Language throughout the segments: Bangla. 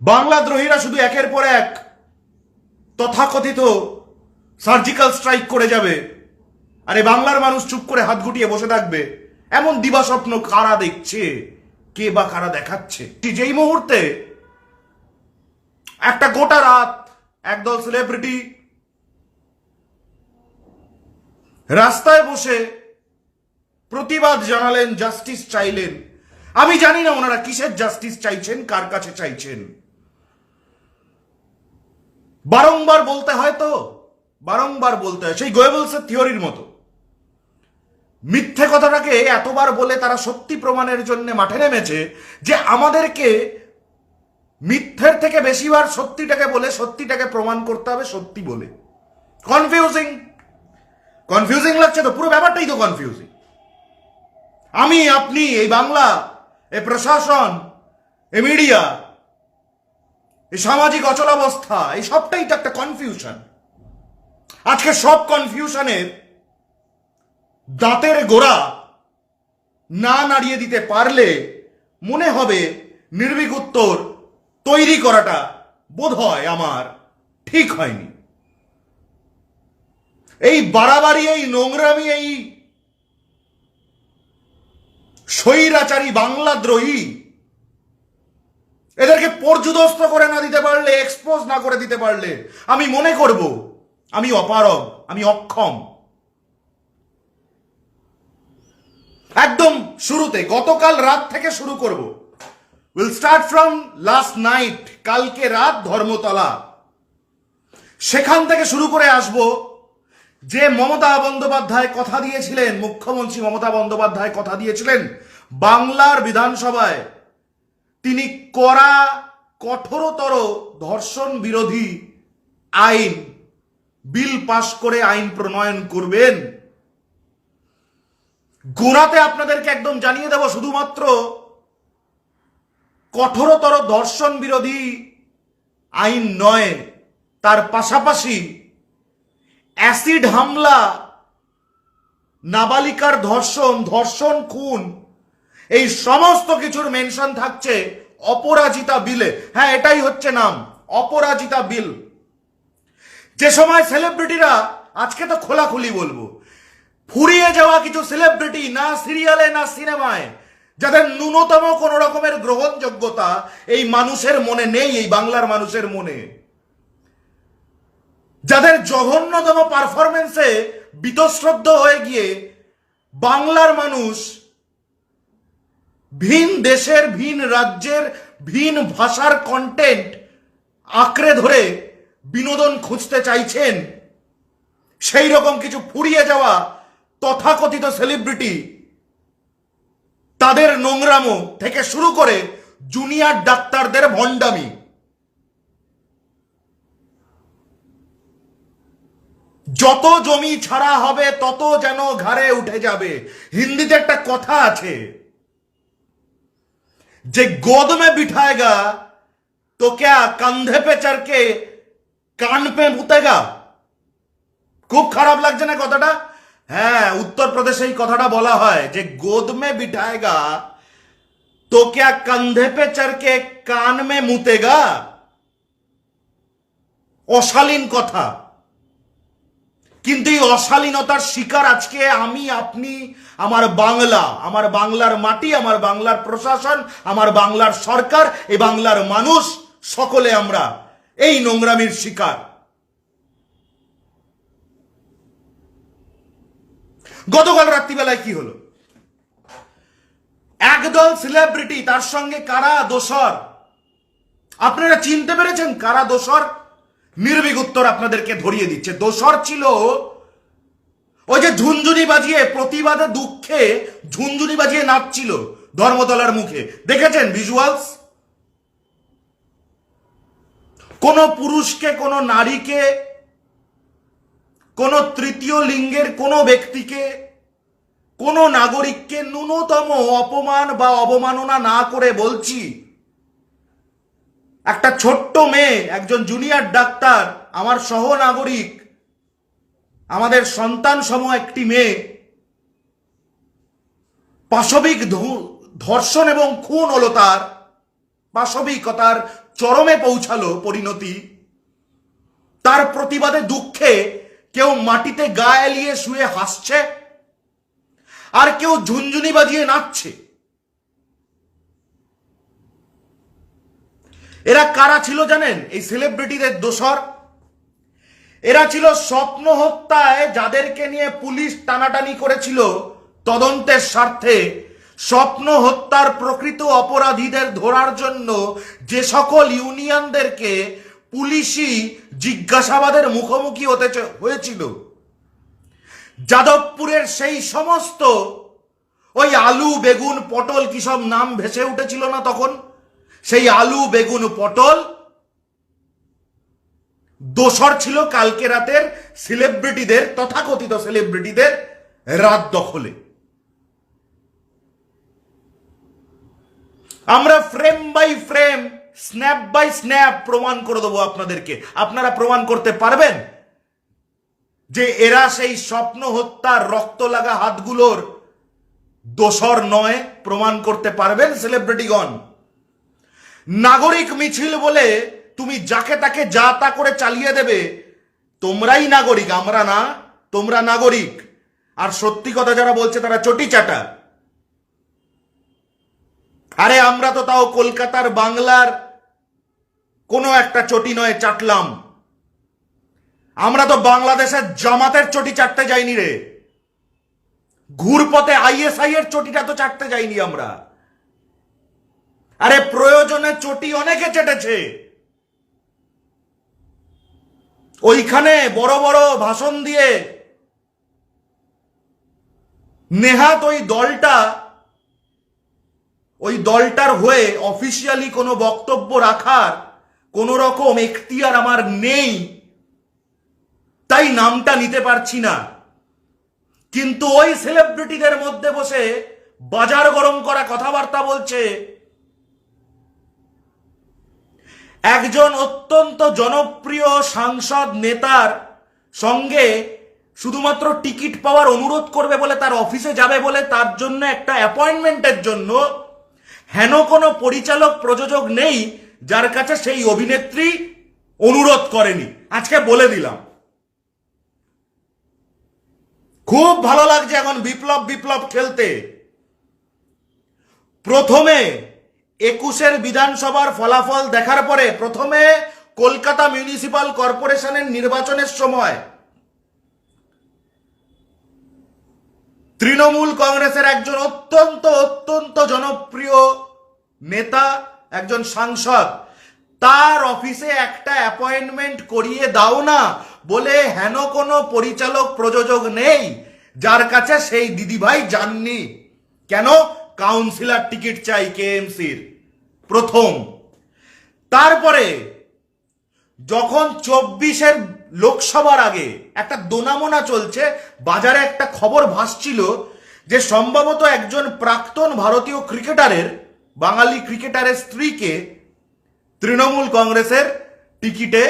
বাংলাদ্রোহীরা শুধু একের পর এক তথাকথিত সার্জিক্যাল স্ট্রাইক করে যাবে। আর বাংলার মানুষ চুপ করে হাত গুটিয়ে বসে থাকবে। এমন দিবাস্বপ্ন কারা দেখছে? কে বা কারা দেখাচ্ছে? যেই মুহূর্তে একটা গোটা রাত একদল সেলিব্রিটি রাস্তায় বসে প্রতিবাদ জানালেন জাস্টিস চাইলেন। আমি জানি না ওনারা কিসের জাস্টিস চাইছেন, কার কাছে চাইছেন। বারংবার বলতে হয় তো? বারংবার বলতে হয়। সেই গোয়েবলসের থিওরির মতো। মিথ্যে কথাটাকে এতবার বলে তারা সত্যি প্রমাণের জন্য মাঠে নেমেছে যে আমাদেরকে মিথ্যের থেকে বেশিবার সত্যিটাকে বলে, সত্যিটাকে প্রমাণ করতে হবে, সত্যি বলে। কনফিউজিং কনফিউজিং লাগছে তো, পুরো ব্যাপারটাই তো কনফিউজিং আমি, আপনি, এই বাংলা, এই প্রশাসন এ মিডিয়া এই সামাজিক অচলাবস্থা, এই সবটাই তো একটা কনফিউশন আজকে সব কনফিউশনের দাঁতের গোড়া না নাড়িয়ে দিতে পারলে মনে হবে নির্ভীক উত্তর তৈরি করাটা বোধ হয় আমার ঠিক হয়নি। এই বাড়াবাড়ি, এই নোংরামি, এই স্বৈরাচারী বাংলাদ্রোহী এদেরকে পর্যুদস্ত করে না দিতে পারলে এক্সপোজ না করে দিতে পারলে, আমি মনে করব, আমি অপারগ, আমি অক্ষম। একদম শুরুতে, গতকাল রাত থেকে শুরু করব। Will start from last night কালকে রাত ধর্মতলা। সেখান থেকে শুরু করে আসব, যে মমতা বন্দ্যোপাধ্যায় কথা দিয়েছিলেন, মুখ্যমন্ত্রী মমতা বন্দ্যোপাধ্যায় কথা দিয়েছিলেন, বাংলার বিধানসভায়। তিনি করা কঠোরতর ধর্ষণ বিরোধী আইন, বিল পাশ করে আইন প্রণয়ন করবেন। গোড়াতে আপনাদেরকে একদম জানিয়ে দেব, শুধুমাত্র কঠোরতর ধর্ষণ বিরোধী আইন নয়, তার পাশাপাশি অ্যাসিড হামলা, নাবালিকার ধর্ষণ ধর্ষণ খুন এই সমস্ত কিছুর মেনশন থাকছে অপরাজিতা বিলে। হ্যাঁ এটাই হচ্ছে নাম, অপরাজিতা বিল। যে সময় সেলিব্রিটিরা আজকে তো খোলাখুলি বলব, ফুরিয়ে যাওয়া কিছু সেলিব্রিটি না সিরিয়ালে না সিনেমায় যাদের ন্যূনতম কোন রকমের গ্রহণযোগ্যতা এই মানুষের মনে নেই, এই বাংলার মানুষের মনে। যাদের জঘন্যতম পারফরমেন্সে বিতশ্রদ্ধ হয়ে গিয়ে বাংলার মানুষ ভিন দেশের, ভিন রাজ্যের, ভিন ভাষার কন্টেন্ট আঁকড়ে ধরে বিনোদন খুঁজতে চাইছেন। সেই রকম কিছু ফুরিয়ে যাওয়া তথাকথিত সেলিব্রিটি তাদের নোংরামো থেকে শুরু করে জুনিয়র ডাক্তারদের ভণ্ডামি। যত জমি ছাড়া হবে, তত যেন ঘাড়ে উঠে যাবে। হিন্দিতে একটা কথা আছে যে গোদমে বিঠায়গা बिठाएगा तो কান্ধে कंधे पे चढ़ কান পে ভুতেগা? খুব খারাপ লাগছে না কথাটা? হ্যাঁ উত্তরপ্রদেশে এই কথাটা বলা হয়, যে গোদ মে বিঠায়গা, তো ক্যা কান্ধে পে চড়কে কান মে মুতেগা? অশালীন কথা। কিন্তু এই অশালীনতার শিকার আজকে আমি, আপনি, আমার বাংলা, আমার বাংলার মাটি, আমার বাংলার প্রশাসন, আমার বাংলার সরকার, এই বাংলার মানুষ, সকলে আমরা এই নোংরামির শিকার। গতকাল রাত্রিবেলায় কি হলো? একদল সেলিব্রিটি তার সঙ্গে কারা দোসর আপনারা চিনতে পেরেছেন কারা দোসর নির্বিক উত্তর আপনাদেরকে ধরিয়ে দিচ্ছে। দোসর ছিল ওই যে ঝুনঝুনি বাজিয়ে, প্রতিবাদে, দুঃখে ঝুনঝুনি বাজিয়ে নাচছিল ধর্মতলার মুখে। দেখেছেন ভিজুয়ালস কোন পুরুষকে, কোন নারীকে, কোন তৃতীয় লিঙ্গের কোন ব্যক্তিকে, কোন নাগরিককে ন্যূনতম অপমান বা অবমাননা না করে বলছি একটা ছোট্ট মেয়ে, একজন জুনিয়র ডাক্তার আমার সহনাগরিক, আমাদের সন্তান সম একটি মেয়ে। পাশবিক ধর্ষণ এবং খুন হলো তার। পাশবিকতার চরমে পৌঁছালো পরিণতি। তার প্রতিবাদে দুঃখে কেউ মাটিতে গা এলিয়ে শুয়ে হাসছে, আর কেউ ঝুনঝুনি বাজিয়ে নাচছে। এরা কারা ছিল জানেন? এই সেলিব্রিটিদের দোসর এরা ছিল স্বপ্ন হত্যায় যাদেরকে নিয়ে পুলিশ টানাটানি করেছিল তদন্তের স্বার্থে। স্বপ্ন হত্যার প্রকৃত অপরাধীদের ধরার জন্য যে সকল ইউনিয়নদেরকে পুলিশই জিজ্ঞাসাবাদের মুখোমুখি হতে হয়েছিল। যাদবপুরের সেই সমস্ত ওই আলু, বেগুন, পটল কি সব নাম ভেসে উঠেছিল না তখন? সেই আলু, বেগুন পটল। দোসর ছিল কালকে রাতের সেলিব্রিটিদের তথাকথিত সেলিব্রিটিদের রাত দখলে। আমরা frame by frame snap by snap প্রমাণ করে দেবো আপনাদেরকে। আপনারা প্রমাণ করতে পারবেন যে এরা সেই স্বপ্ন হত্যার রক্ত লাগা হাতগুলোর দোসর নয়, প্রমাণ করতে পারবেন সেলিব্রিটিগণ নাগরিক মিছিল বলে তুমি যাকে তাকে যা তা করে চালিয়ে দেবে, তোমরাই নাগরিক, আমরা না, তোমরা নাগরিক। আর সত্যি কথা যারা বলছে তারা চটি চাটা। আরে আমরা তো তাও কলকাতার বাংলার কোনো একটা চটি নয়, চাটলাম। আমরা তো বাংলাদেশের জামাতের চটি চাটতে যাইনি রে। ঘুরপথে আইএসআই এর চটিটা তো চাটতে যাইনি আমরা। আরে প্রয়োজনে চটি অনেকে চেটেছে। ওইখানে বড় বড় ভাষণ দিয়ে নেহাত ওই দলটা, ওই দলটার হয়ে অফিসিয়ালি কোনো বক্তব্য রাখার কোনো রকম এখতিয়ার আমার নেই, তাই নামটা নিতে পারছি না। কিন্তু ওই সেলিব্রিটিদের মধ্যে বসে বাজার গরম করা কথাবার্তা বলছে একজন অত্যন্ত জনপ্রিয় সাংসদ নেতার সঙ্গে শুধুমাত্র টিকিট পাওয়ার অনুরোধ করবে বলে তার অফিসে যাবে বলে তার জন্য একটা অ্যাপয়েন্টমেন্টের জন্য হেন কোনো পরিচালক প্রযোজক নেই যার কাছে সেই অভিনেত্রী অনুরোধ করেনি। আজকে বলে দিলাম। খুব ভালো লাগছে এখন বিপ্লব বিপ্লব খেলতে। প্রথমে একুশের বিধানসভার ফলাফল দেখার পরে প্রথমে কলকাতা মিউনিসিপাল কর্পোরেশনের নির্বাচনের সময় তৃণমূল কংগ্রেসের একজন অত্যন্ত অত্যন্ত জনপ্রিয় নেতা, একজন সাংসদ, তার অফিসে একটা অ্যাপয়েন্টমেন্ট করিয়ে দাও না বলে হেন কোনো পরিচালক প্রযোজক নেই, যার কাছে সেই দিদিভাই যাননি। কেন? কাউন্সিলর টিকিট চাই কেএমসির, প্রথম। তারপরে, যখন চব্বিশের লোকসভার আগে একটা দোনামোনা চলছে, বাজারে একটা খবর ভাসছিল যে সম্ভবত একজন প্রাক্তন ভারতীয় ক্রিকেটারের, বাঙালি ক্রিকেটারের স্ত্রীকে তৃণমূল কংগ্রেসের টিকিটে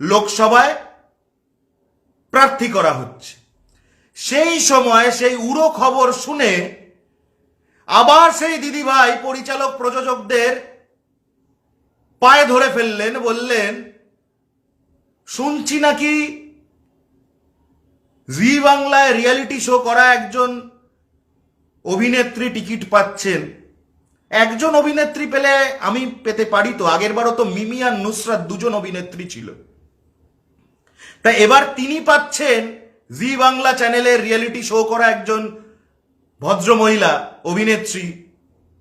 লোকসভায় প্রার্থী করা হচ্ছে। সেই সময় সেই উড়ো খবর শুনে আবার সেই দিদিভাই পরিচালক প্রযোজকদের পায়ে ধরে ফেললেন, বললেন, শুনছি নাকি জি বাংলায় রিয়েলিটি শো করা একজন অভিনেত্রী টিকিট পাচ্ছেন। একজন অভিনেত্রী পেলে আমি পেতে পারি তো, আগের বারও তো মিমি আর নুসরাত দুজন অভিনেত্রী ছিল। তা এবার তিনি পাচ্ছেন জি বাংলা চ্যানেলে রিয়েলিটি শো করা একজন ভদ্র মহিলা অভিনেত্রী,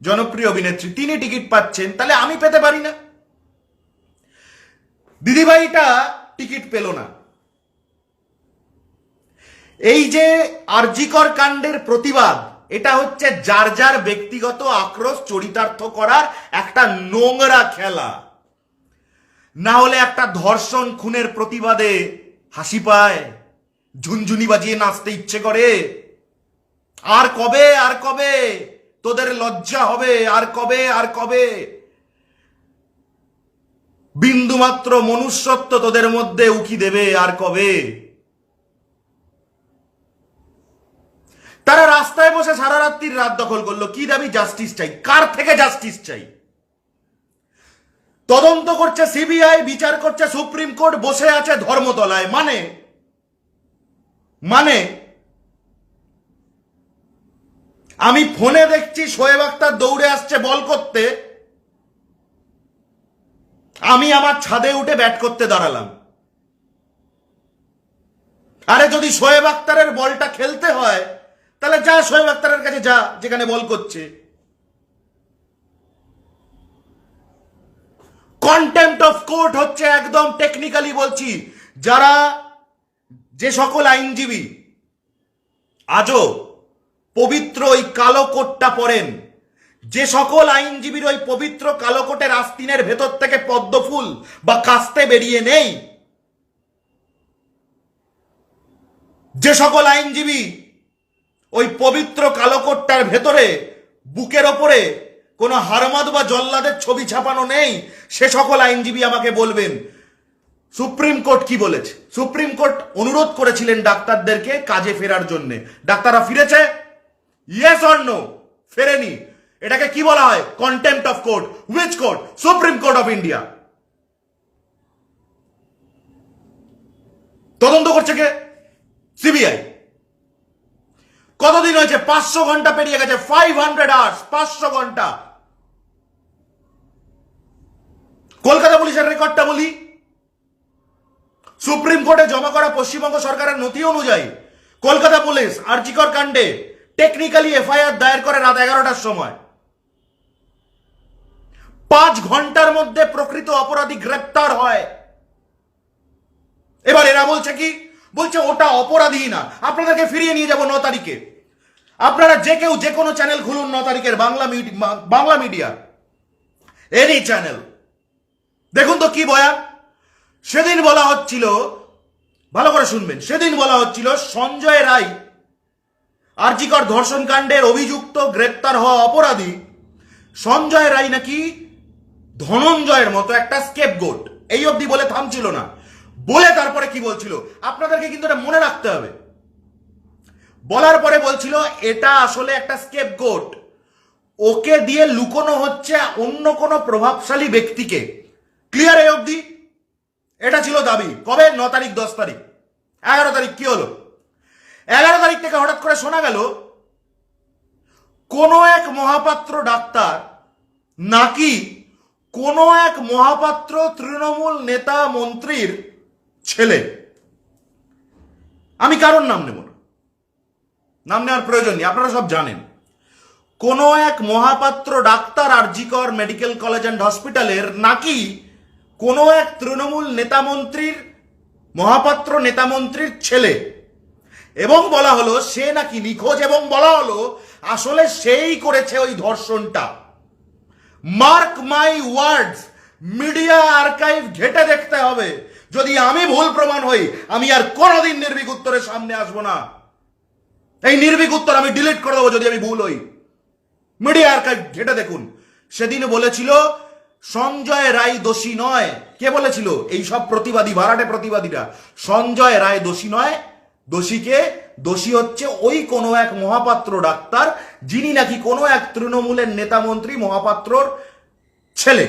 জনপ্রিয় অভিনেত্রী, তিনি টিকিট পাচ্ছেন, তাহলে আমি পেতে পারি না। দিদিভাইটা টিকিট পেল না। এই যে আরজিকর কাণ্ডের প্রতিবাদ, এটা হচ্ছে যার যার ব্যক্তিগত আক্রোশ চরিতার্থ করার একটা নোংরা খেলা। না হলে একটা ধর্ষণ খুনের প্রতিবাদে হাসি পায়, ঝুনঝুনি বাজিয়ে নাচতে ইচ্ছে করে। আর কবে আর কবে? তোদের লজ্জা হবে, আর কবে আর কবে? বিন্দুমাত্র মনুষ্যত্ব তোদের মধ্যে উকি দেবে, আর কবে? তারা রাস্তায় বসে সারা রাত্রির রাত দখল করল। কি দাবি জাস্টিস চাই? কার থেকে জাস্টিস চাই? তদন্ত করছে সিবিআই বিচার করছে সুপ্রিম কোর্ট বসে আছে ধর্মতলায়। মানে? মানে? আমি ফোনে দেখছি শোয়েব আক্তার দৌড়ে আসছে বল করতে। আমি আমার ছাদে উঠে ব্যাট করতে দাঁড়ালাম। আরে যদি শোয়েব আক্তারের বলটা খেলতে হয়, তাহলে যা শোয়েব আক্তারের কাছে যা, যেখানে বল করছে। কন্টেম্পট অফ কোর্ট হচ্ছে একদম টেকনিক্যালি বলছি, যারা যে সকল আইনজীবী, আজও পবিত্র ওই কালো কোটটা পরেন। যে সকল আইনজীবীর ওই পবিত্র কালো কোটের আস্তিনের ভেতর থেকে পদ্ম ফুল বা কাস্তে বেরিয়ে নেই। যে সকল আইনজীবী ওই পবিত্র কালো কোটটার ভেতরে বুকের ওপরে কোনো হারমাদ বা জল্লাদের ছবি ছাপানো নেই, সে সকল আইনজীবী আমাকে বলবেন, সুপ্রিম কোর্ট কি বলেছে? সুপ্রিম কোর্ট অনুরোধ করেছিলেন ডাক্তারদেরকে কাজে ফেরার জন্য। ডাক্তাররা ফিরেছে ইয়েস অর নো ফেরেনি। এটাকে কি বলা হয়? Contempt of court which court supreme court of India তদন্ত করছে কে? সিবিআই কতদিন হয়েছে? পাঁচশো ঘণ্টা পেরিয়ে গেছে। ফাইভ হান্ড্রেড আওয়ার্স পাঁচশো ঘণ্টা। কলকাতা পুলিশের রেকর্ডটা বলি। সুপ্রিম কোর্টে জমা করা পশ্চিমবঙ্গ সরকারের নথি অনুযায়ী কলকাতা পুলিশ, আর্জিকর কাণ্ডে টেকনিক্যালি এফআইআর দায়ের করে রাত এগারোটার সময়। পাঁচ ঘণ্টার মধ্যে প্রকৃত অপরাধী গ্রেপ্তার হয়। এবার এরা বলছে কি? বলছে ওটা অপরাধী না। আপনাদেরকে ফিরিয়ে নিয়ে যাব ন তারিখে। আপনারা যে কেউ যে কোনো চ্যানেল খুলুন ন তারিখের Bangla Bangla media. Any channel দেখুন তো কি বয়ান। সেদিন বলা হচ্ছিল, ভালো করে শুনবেন। সেদিন বলা হচ্ছিল, সঞ্জয় রায় আরজিকর ধর্ষণ কাণ্ডের অভিযুক্ত গ্রেপ্তার হওয়া অপরাধী সঞ্জয় রায় নাকি ধনঞ্জয়ের মতো একটা স্কেপ গোট এই অবধি বলে থামছিল না। বলে তারপরে কি বলছিল? আপনাদেরকে কিন্তু এটা মনে রাখতে হবে। বলার পরে বলছিল, এটা আসলে একটা স্কেপ গোট ওকে দিয়ে লুকোনো হচ্ছে অন্য কোনো প্রভাবশালী ব্যক্তিকে। ক্লিয়ার এই অবধি? এটা ছিল দাবি। কবে? ন তারিখ, দশ তারিখ। এগারো তারিখ, কি হলো? এগারো তারিখ থেকে হঠাৎ করে শোনা গেল, কোনো এক মহাপাত্র ডাক্তার নাকি কোনো এক মহাপাত্র তৃণমূল নেতা মন্ত্রীর ছেলে। আমি কারোর নাম নেব না। নাম নেওয়ার প্রয়োজন নেই, আপনারা সব জানেন। কোনো এক Mohapatra doctor RG Kar medical college and হসপিটালের নাকি কোনো এক তৃণমূল নেতামন্ত্রীর মহাপাত্র নেতামন্ত্রীর ছেলে এবং বলা হলো, সে নাকি নিখোঁজ এবং বলা হলো, আসলে সেই করেছে ওই ধর্ষণটা। Mark my words media archive ঘেটে দেখতে হবে। যদি আমি ভুল প্রমাণ হই, আমি আর কোনোদিন নির্ভীক উত্তরের সামনে আসব না। এই নির্ভীক উত্তর আমি ডিলিট করে দেবো যদি আমি ভুল হই। মিডিয়া আর্কাইভ ঘেটে দেখুন। সেদিন বলেছিল, সঞ্জয় রায় দোষী নয়। কে বলেছিল? এই সব প্রতিবাদী, ভাড়াটে প্রতিবাদীরা। সঞ্জয় রায় দোষী নয় দোষীকে, দোষী হচ্ছে ওই কোনো এক মহাপাত্র ডাক্তার, যিনি নাকি কোনো এক তৃণমূলের নেতা মন্ত্রী, মহাপাত্রর ছেলে।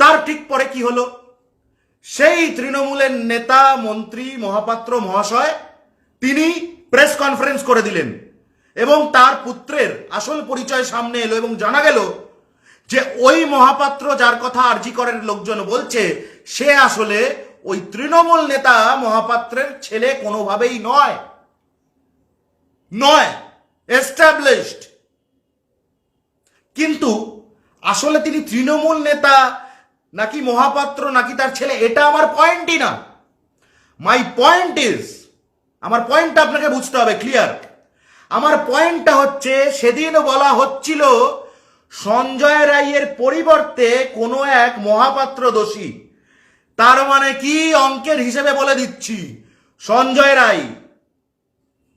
তার ঠিক পরে কি হলো? সেই তৃণমূলের নেতা, মন্ত্রী, মহাপাত্র, মহাশয়, তিনি প্রেস কনফারেন্স করে দিলেন এবং তার পুত্রের আসল পরিচয় সামনে এলো এবং জানা গেল যে ওই মহাপাত্র যার কথা আরজি করেন লোকজন বলছে, সে আসলে ওই তৃণমূল নেতা মহাপাত্রের ছেলে কোনোভাবেই নয়। নয়। এস্টাবলিশড কিন্তু আসলে তিনি তৃণমূল নেতা, নাকি মহাপাত্র, নাকি তার ছেলে, এটা আমার পয়েন্টই না। মাই পয়েন্ট ইজ আমার পয়েন্টটা আপনাকে বুঝতে হবে ক্লিয়ার আমার পয়েন্টটা হচ্ছে, সেদিন বলা হচ্ছিল, সঞ্জয় রায়ের পরিবর্তে কোনো এক মহাপাত্র দোষী। তার মানে কি অঙ্কের হিসেবে বলে দিচ্ছি? সঞ্জয় রায়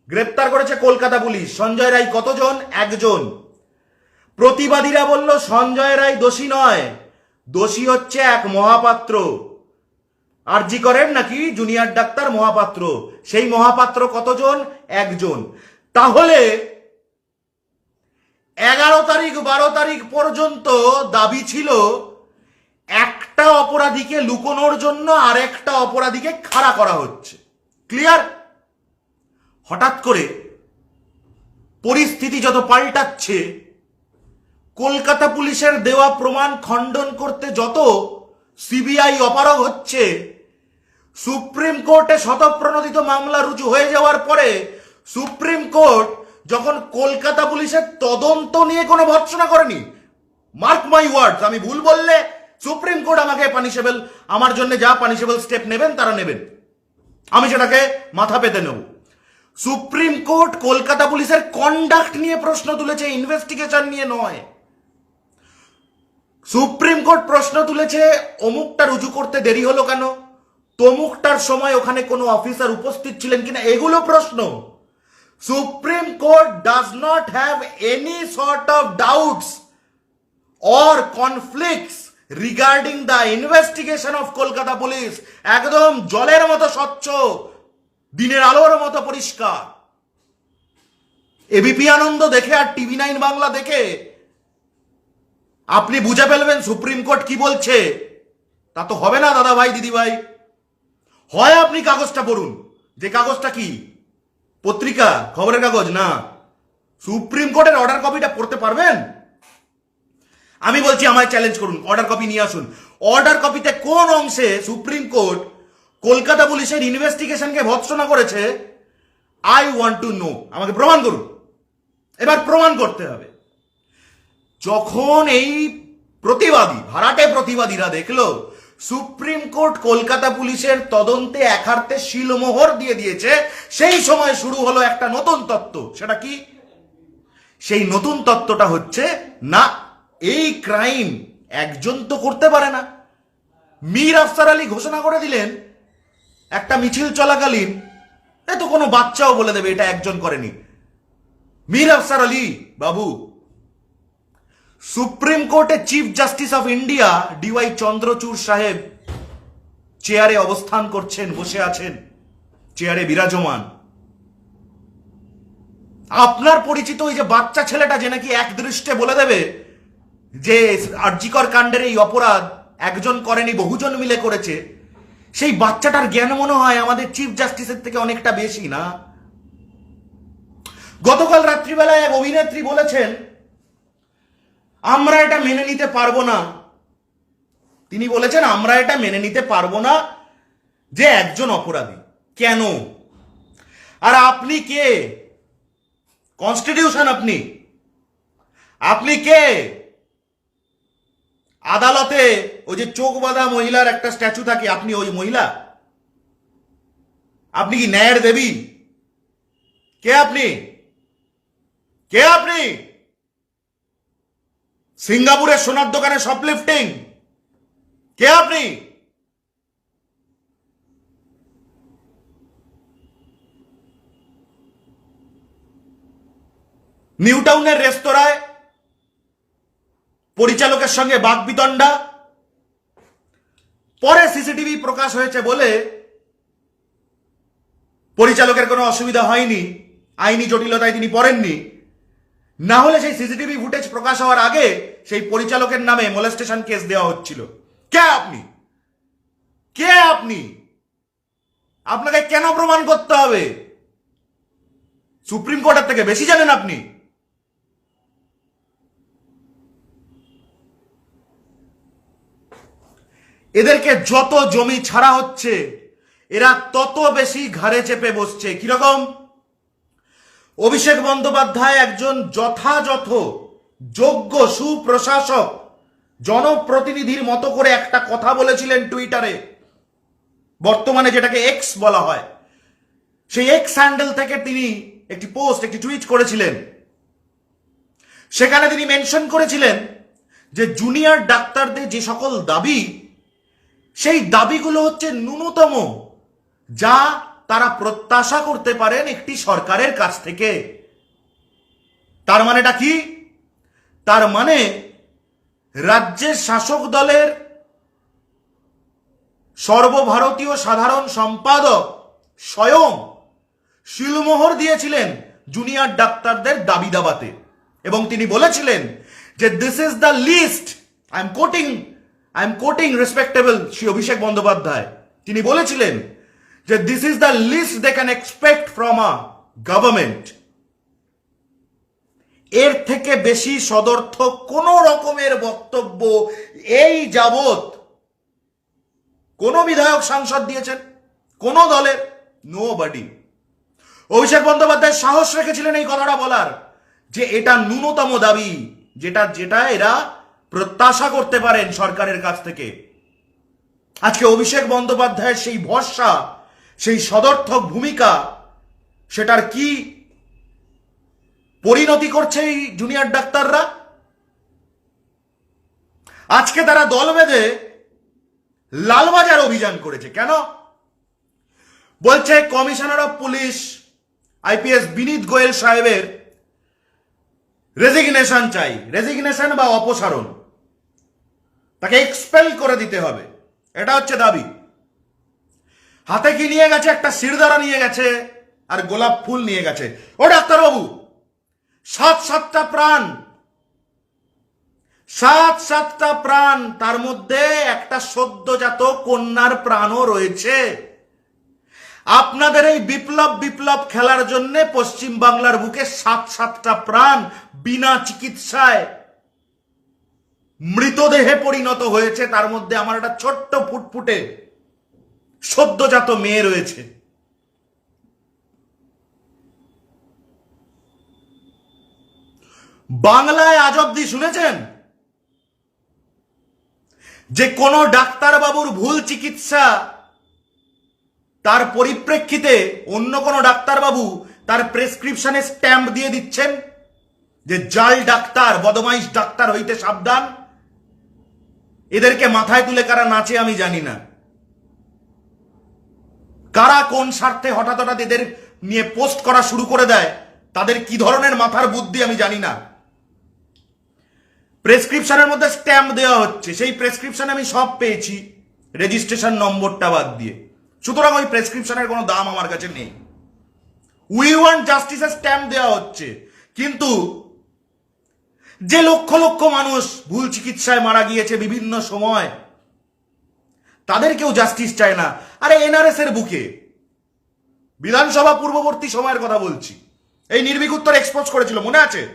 গ্রেপ্তার করেছে কলকাতা পুলিশ। সঞ্জয় রায় কতজন? একজন। প্রতিবাদীরা বলল, সঞ্জয় রায় দোষী নয়। দোষী হচ্ছে এক মহাপাত্র। আরজি করেন নাকি জুনিয়র ডাক্তার মহাপাত্র? সেই মহাপাত্র কতজন? একজন। তাহলে এগারো তারিখ, বারো তারিখ পর্যন্ত দাবি ছিল একটা অপরাধীকে লুকোনোর জন্য আরেকটা অপরাধীকে খাড়া করা হচ্ছে। ক্লিয়ার হঠাৎ করে পরিস্থিতি যত পাল্টাচ্ছে, কলকাতা পুলিশের দেওয়া প্রমাণ খণ্ডন করতে যত সিবিআই অপারগ হচ্ছে, সুপ্রিম কোর্টে শতপ্রণোদিত মামলা রুজু হয়ে যাওয়ার পরে সুপ্রিম কোর্ট যখন কলকাতা পুলিশের তদন্ত নিয়ে কোনো ভর্সনা করেনি মার্ক মাই ওয়ার্ডস আমি ভুল বললে সুপ্রিম কোর্ট আমাকে পানিশেবল আমার জন্য যা পানিশেবল স্টেপ নেবেন তারা নেবেন। আমি সেটাকে মাথা পেতে নেব। সুপ্রিম কোর্ট কলকাতা পুলিশের কন্ডাক্ট নিয়ে প্রশ্ন তুলেছে ইনভেস্টিগেশন নিয়ে নয়। সুপ্রিম কোর্ট প্রশ্ন তুলেছে, অমুকটা রুজু করতে দেরি হলো কেন? তমুকটার সময় ওখানে কোনো অফিসার উপস্থিত ছিলেন কিনা? এগুলো প্রশ্ন। Supreme court does not have any sort of doubts or conflicts regarding the investigation of Kolkata police একদম জলের মতো স্বচ্ছ, দিনের আলোর মতো পরিষ্কার। এবিপি আনন্দ দেখে আর টিভি নাইন বাংলা দেখে আপনি বুঝে ফেলবেন সুপ্রিম কোর্ট কি বলছে। তা তো হবে না দাদা ভাই দিদি ভাই হয় আপনি কাগজটা পড়ুন। যে কাগজটা কি? পত্রিকা? খবরের কাগজ? না। সুপ্রিম কোর্টের অর্ডার কপিটা পড়তে পারবেন? আমি বলছি আমায় চ্যালেঞ্জ করুন অর্ডার কপি নিয়ে আসুন। অর্ডার কপিতে কোন অংশে সুপ্রিম কোর্ট কলকাতা পুলিশের ইনভেস্টিগেশনকে ভৎসনা করেছে? আই ওয়ান্ট টু নো আমাকে প্রমাণ করুন। এবার প্রমাণ করতে হবে। যখন এই প্রতিবাদী, ভাড়াটে প্রতিবাদীরা দেখল সুপ্রিম কোর্ট কলকাতা পুলিশের তদন্তে একার্তে শিলমোহর দিয়ে দিয়েছে, সেই সময় শুরু হলো একটা নতুন তত্ত্ব। সেটা কি? সেই নতুন তত্ত্বটা হচ্ছে না এই ক্রাইম একজন তো করতে পারে না। মীর আফসার আলী ঘোষণা করে দিলেন, একটা মিছিল চলাকালীন, এ তো কোনো বাচ্চাও বলে দেবে, এটা একজন করেনি। মীর আফসার আলী, বাবু, সুপ্রিম কোর্টে chief justice of India DY Chandrachud সাহেব চেয়ারে অবস্থান করছেন, বসে আছেন, চেয়ারে বিরাজমান। আপনার পরিচিত ওই যে বাচ্চা ছেলেটা যে নাকি এক দৃষ্টে বলে দেবে যে আর্জিকর কাণ্ডের এই অপরাধ একজন করেনি, বহুজন মিলে করেছে, সেই বাচ্চাটার জ্ঞান মনে হয় আমাদের চিফ জাস্টিসের থেকে অনেকটা বেশি না? গতকাল রাত্রিবেলায় এক অভিনেত্রী বলেছেন, আমরা এটা মেনে নিতে পারব না। তিনি বলেছেন, আমরা এটা মেনে নিতে পারব না যে একজন অপরাধী। কেন? আর আপনি কে? কনস্টিটিউশন আপনি। আপনি কে? আদালতে ওই যে চোখ বাঁধা মহিলার একটা স্ট্যাচু থাকে, আপনি ওই মহিলা? আপনি কি ন্যায়ের দেবী? কে আপনি? কে আপনি? সিঙ্গাপুরের সোনার দোকানে শপলিফটিং কে আপনি? নিউটাউনের রেস্তোরাঁয় পরিচালকের সঙ্গে বাগবিতণ্ডা পরে সিসিটিভি প্রকাশ হয়েছে বলে পরিচালকের কোনো অসুবিধা হয়নি, আইনি জটিলতায় তিনি পড়েননি। না হলে সেই সিসিটিভি ফুটেজ প্রকাশ হওয়ার আগে সেই পরিচালকের নামে মোলেস্টেশন কেস দেওয়া হচ্ছিল। কে আপনি? কে আপনি? আপনাকে কেন প্রমাণ করতে হবে? সুপ্রিম কোর্টের থেকে বেশি জানেন আপনি? এদেরকে যত জমি ছাড়া হচ্ছে, এরা তত বেশি ঘাড়ে চেপে বসছে। কীরকম? অভিষেক বন্দ্যোপাধ্যায় একজন যথাযথ, যোগ্য সুপ্রশাসক, জনপ্রতিনিধির মতো করে একটা কথা বলেছিলেন টুইটারে। বর্তমানে যেটাকে এক্স বলা হয়। সেই এক্স হ্যান্ডেল থেকে তিনি একটি পোস্ট, একটি টুইট করেছিলেন। সেখানে তিনি মেনশন করেছিলেন যে, জুনিয়র ডাক্তারদের যে সকল দাবি সেই দাবিগুলো হচ্ছে ন্যূনতম, যা তারা প্রত্যাশা করতে পারেন একটি সরকারের কাছ থেকে। তার মানেটা কি? তার মানে রাজ্যের শাসক দলের সর্বভারতীয় সাধারণ সম্পাদক স্বয়ং শিলমোহর দিয়েছিলেন জুনিয়র ডাক্তারদের দাবি দাবাতে। এবং তিনি বলেছিলেন যে this is the list I am quoting I am quoting respectable Shri Abhishek Bandyopadhyay তিনি বলেছিলেন যে this is the list they can expect from a government এর থেকে বেশি সদর্থক কোন রকমের বক্তব্য এই যাবৎ কোন বিধায়ক সাংসদ দিয়েছেন, কোন দলের নো বাডি অভিষেক বন্দ্যোপাধ্যায় সাহস রেখেছিলেন এই কথাটা বলার যে এটা ন্যূনতম দাবি, যেটা যেটা এরা প্রত্যাশা করতে পারেন সরকারের কাছ থেকে। আজকে অভিষেক বন্দ্যোপাধ্যায়ের সেই ভরসা, সেই সদর্থক ভূমিকা, সেটার কি পরিণতি করছে এই জুনিয়র ডাক্তাররা? আজকে তারা দল বেঁধে লালবাজার অভিযান করেছে। কেন? বলছে commissioner of police, IPS Vineet Goyal সাহেবের রেজিগনেশন চাই। রেজিগনেশন বা অপসারণ। তাকে এক্সপেল করে দিতে হবে। এটা হচ্ছে দাবি। হাতে কি নিয়ে গেছে? একটা শিরদারা নিয়ে গেছে আর গোলাপ ফুল নিয়ে গেছে। ও ডাক্তারবাবু, সাত সাতটা প্রাণ। সাত সাতটা প্রাণ, তার মধ্যে একটা সদ্যজাত কন্যার প্রাণও রয়েছে। আপনাদের এই বিপ্লব বিপ্লব খেলার জন্য পশ্চিম বাংলার বুকে সাত সাতটা প্রাণ বিনা চিকিৎসায় মৃতদেহে পরিণত হয়েছে, তার মধ্যে আমার একটা ছোট্ট ফুটফুটে সদ্যজাত মেয়ে রয়েছে। বাংলায় আজ অব্দি শুনেছেন? যে কোন ডাক্তারবাবুর ভুল চিকিৎসা তার পরিপ্রেক্ষিতে অন্য কোনো ডাক্তারবাবু তার প্রেসক্রিপশনে স্ট্যাম্প দিয়ে দিচ্ছেন? যে জাল ডাক্তার, বদমাইশ ডাক্তার হইতে সাবধান। এদেরকে মাথায় তুলে কারা নাচে আমি জানি না। কারা কোন স্বার্থে হঠাৎ হঠাৎ এদের নিয়ে পোস্ট করা শুরু করে দেয়, তাদের কি ধরনের মাথার বুদ্ধি আমি জানি না। প্রেসক্রিপশনের মধ্যে স্ট্যাম্প দেওয়া হচ্ছে, সেই প্রেসক্রিপশন আমি সব পেয়েছি, রেজিস্ট্রেশন নম্বরটা বাদ দিয়ে। সুতরাং ওই প্রেসক্রিপশনের কোনো দাম আমার কাছে নেই। উই ওয়ান্ট জাস্টিসের স্ট্যাম্প দেওয়া হচ্ছে, কিন্তু যে লক্ষ লক্ষ মানুষ ভুল চিকিৎসায় মারা গিয়েছে বিভিন্ন সময় তাদের কেউ জাস্টিস চায় না। আরে এনআরএস এর বুকে। বিধানসভা পূর্ববর্তী সময়ের কথা বলছি। এই নির্বিক উত্তর এক্সপোজ করেছিল, মনে আছে?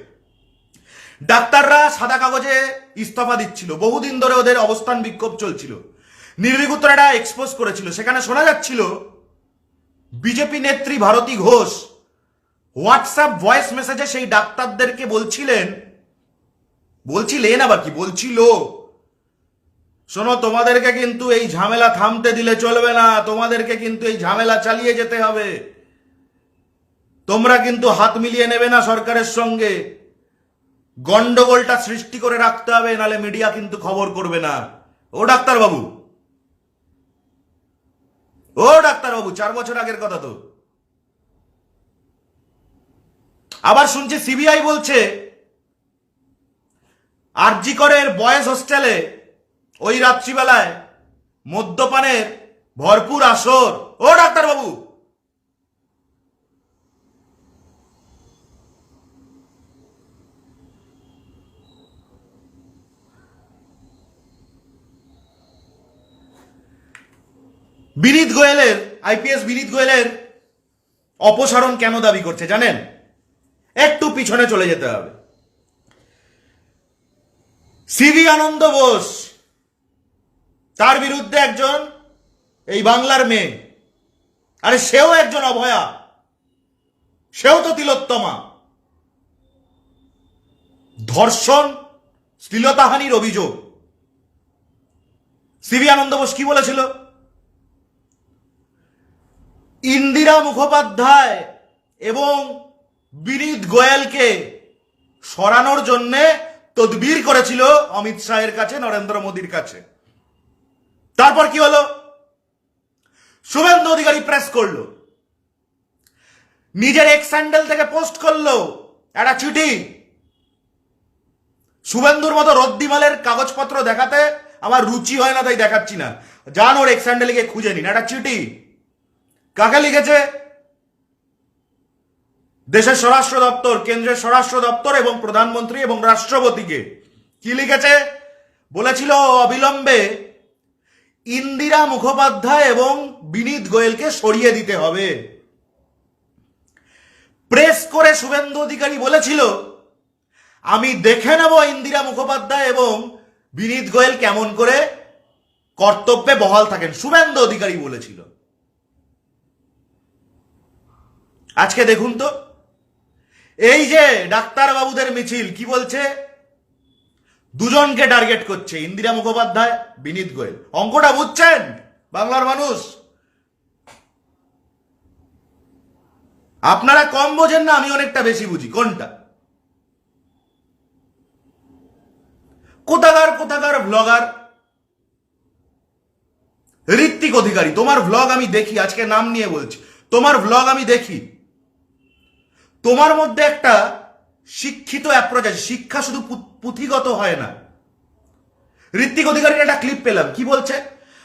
ডাক্তাররা সাদা কাগজে ইস্তফা দিচ্ছিল, বহুদিন ধরে ওদের অবস্থান বিক্ষোভ চলছিল। নির্বিক উত্তর এটা এক্সপোজ করেছিল। সেখানে শোনা যাচ্ছিল, বিজেপি নেত্রী ভারতী ঘোষ হোয়াটসঅ্যাপ ভয়েস মেসেজে সেই ডাক্তারদেরকে বলছিলেন বলছিলেন আবার কি? বলছিল। শোনো, তোমাদেরকে কিন্তু এই ঝামেলা থামতে দিলে চলবে না। তোমাদেরকে কিন্তু এই ঝামেলা চালিয়ে যেতে হবে। তোমরা কিন্তু হাত মিলিয়ে নেবে না সরকারের সঙ্গে। গন্ডগোলটা সৃষ্টি করে রাখতে হবে, নালে মিডিয়া কিন্তু খবর করবে না। ও ডাক্তারবাবু। ও ডাক্তারবাবু, চার বছর আগের কথা তো। আবার শুনছি সিবিআই বলছে আরজি করের বয়েজ হোস্টেলে ওই রাত্রিবেলায় মদ্যপানের ভরপুর আসর। ও ডাক্তারবাবু! বিনীত গোয়েলের, আইপিএস বিনীত গোয়েলের অপসারণ কেন দাবি করছে জানেন? একটু পিছনে চলে যেতে হবে। সিভি আনন্দ বোস। তার বিরুদ্ধে একজন এই বাংলার মেয়ে। আরে সেও একজন অভয়া। সেও তো তিলোত্তমা। ধর্ষণ, শ্লীলতাহানির অভিযোগ। সিভি আনন্দ বোস কি বলেছিল? ইন্দিরা মুখোপাধ্যায় এবং বিনীত গোয়েলকে সরানোর জন্যে তদবির করেছিল অমিত শাহের কাছে, নরেন্দ্র মোদীর কাছে। তারপর কি হলো? শুভেন্দু অধিকারী প্রেস করল। নিজের এক্স স্যান্ডেল থেকে পোস্ট করল। একটা চিঠি। শুভেন্দুর মতো রদ্দিমালের কাগজপত্র দেখাতে আমার রুচি হয় না, তাই দেখাচ্ছি না। যান ওর এক্স স্যান্ডেলে গিয়ে খুঁজে নিন। একটা চিঠি। কাকে লিখেছে? দেশের স্বরাষ্ট্র দপ্তর, কেন্দ্রের স্বরাষ্ট্র দপ্তর এবং প্রধানমন্ত্রী এবং রাষ্ট্রপতিকে কি লিখেছে? বলেছিল অবিলম্বে ইন্দিরা মুখোপাধ্যায় এবং বিনীত গোয়েলকে সরিয়ে দিতে হবে। প্রেস করে শুভেন্দু অধিকারী বলেছিল, আমি দেখে নেব ইন্দিরা মুখোপাধ্যায় এবং বিনীত গোয়েল কেমন করে কর্তব্যে বহাল থাকেন। শুভেন্দু অধিকারী বলেছিল। আজকে দেখুন তো এই যে ডাক্তার বাবুদের মিছিল, কি বলছে? দুজনকে টার্গেট করছে ইন্দিরা মুখোপাধ্যায়, বিনীত গোয়েল। অঙ্কটা বুঝছেন, বাংলার মানুষ? আপনারা কম বোঝেন না, আমি অনেকটা বেশি বুঝি। কোনটা? কোথাকার কোথাকার ভ্লগার ঋত্বিক অধিকারী, তোমার ভ্লগ আমি দেখি, আজকে নাম নিয়ে বলছি। তোমার ভ্লগ আমি দেখি। তোমার মধ্যে একটা শিক্ষিত অ্যাপ্রোচ আছে। শিক্ষা শুধু পুঁথিগত হয় না। ঋত্বিক অধিকারীর একটা ক্লিপ পেলাম। কি বলছে?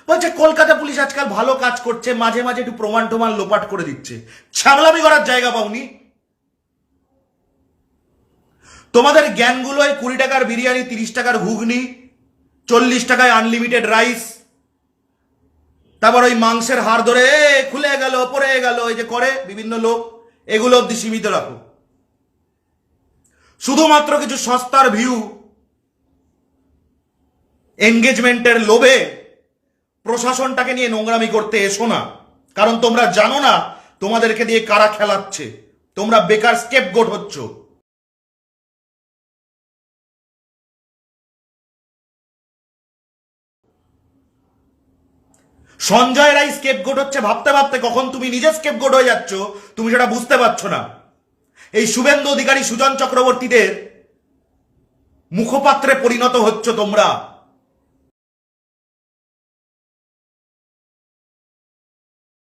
বলছে, কলকাতা পুলিশ আজকাল ভালো কাজ করছে, মাঝে মাঝে একটু প্রমাণ টমান লোপাট করে দিচ্ছে। ছাগলামি করার জায়গা পাওনি। তোমাদের জ্ঞানগুলোয় কুড়ি টাকার বিরিয়ানি, তিরিশ টাকার ঘুগনি, চল্লিশ টাকায় আনলিমিটেড রাইস তারপর ওই মাংসের হাড় ধরে খুলে গেল পড়ে গেল। এই যে করে বিভিন্ন লোক। এগুলো অব্দি সীমিত রাখো। শুধুমাত্র কিছু সস্তার ভিউ এনগেজমেন্টের লোভে প্রশাসনটাকে নিয়ে নোংরামি করতে এসো না। কারণ তোমরা জানো না, তোমাদেরকে দিয়ে কারা খেলাচ্ছে। তোমরা বেকার স্কেপ গোট হচ্ছ। সঞ্জয় রাই স্কেপ স্কেপগোট হচ্ছে, ভাবতে ভাবতে কখন তুমি নিজে স্কেপগোট হয়ে যাচ্ছ, তুমি সেটা বুঝতে পারছ না। এই শুভেন্দু অধিকারী সুজন চক্রবর্তীদের মুখপাত্রে পরিণত হচ্ছ তোমরা।